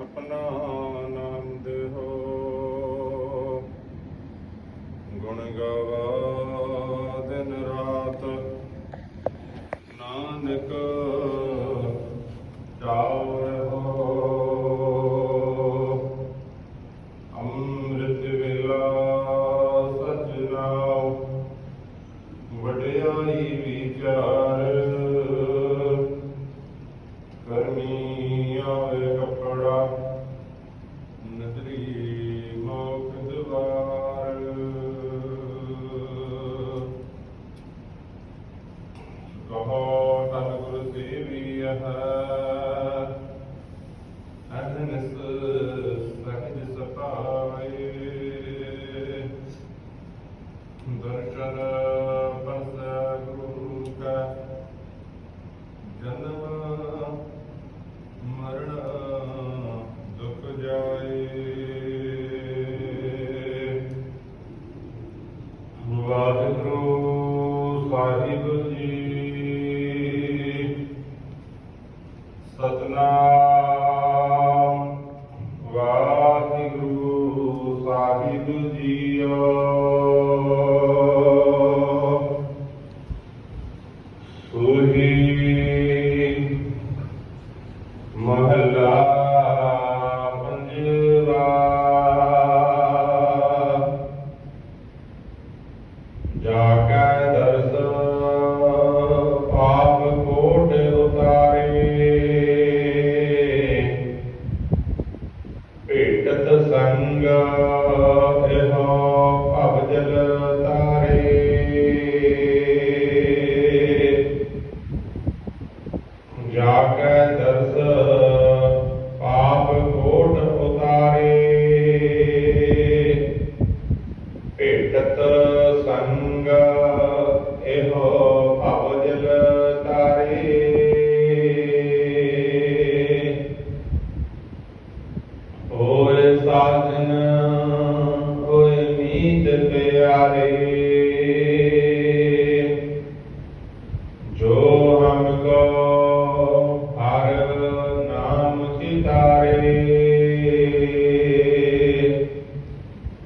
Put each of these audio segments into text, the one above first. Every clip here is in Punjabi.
ਆਪਣਾ ਨਾਮ ਦੇਹੋ ਗੁਣ ਗਾਵਾ ਦਿਨ ਰਾਤ। ਨਾਨਕ ਚਾਵ ਹੋ। ਅੰਮ੍ਰਿਤ ਵੇਲਾ ਸਚ ਨਾਮ ਵਡਿਆਈ ਵਿਚਾਰ ਕਰਮੀ ਆਵੇ ਕਪੜਾ ਨਦਰੀ ਮੋਖ ਦਵਾਰ ਕਹੋ ਤਨ ਗੁਰ ਸੇਵੀਐ ਅਨਨਸ ਸਹਿਜ ਸਪਾਏ ਦਰਸ਼ਨ ਵਾਹਿਗੁਰੂ ਸਾਹਿਬ ਜੀ ਸਤਨਾਮ ਵਾਹਿਗੁਰੂ ਸਾਹਿਬ ਜੀਓ ਜਾ ਕੈ ਦਰਸ, ਪਾਪ ਕੋਟ ਉਤਾਰੇ। ਭੇਟਤ ਸੰਗ, ਇਹੋ ਭਵ ਜਲ ਤਾਰੇ। ਹੋਏ ਸਾਜਨ ਹੋਏ ਮੀਤ ਪਿਆਰੇ।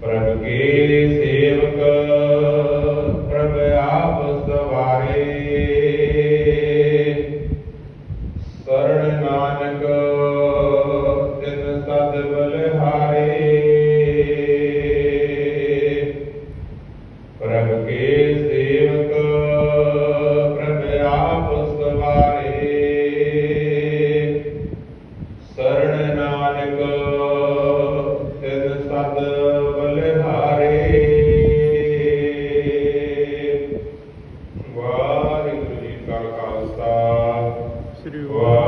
ਪ੍ਰਭ ਕੇ ਸੇਵਕ ਪ੍ਰਭ ਆਪ ਸਵਾਰੇ। through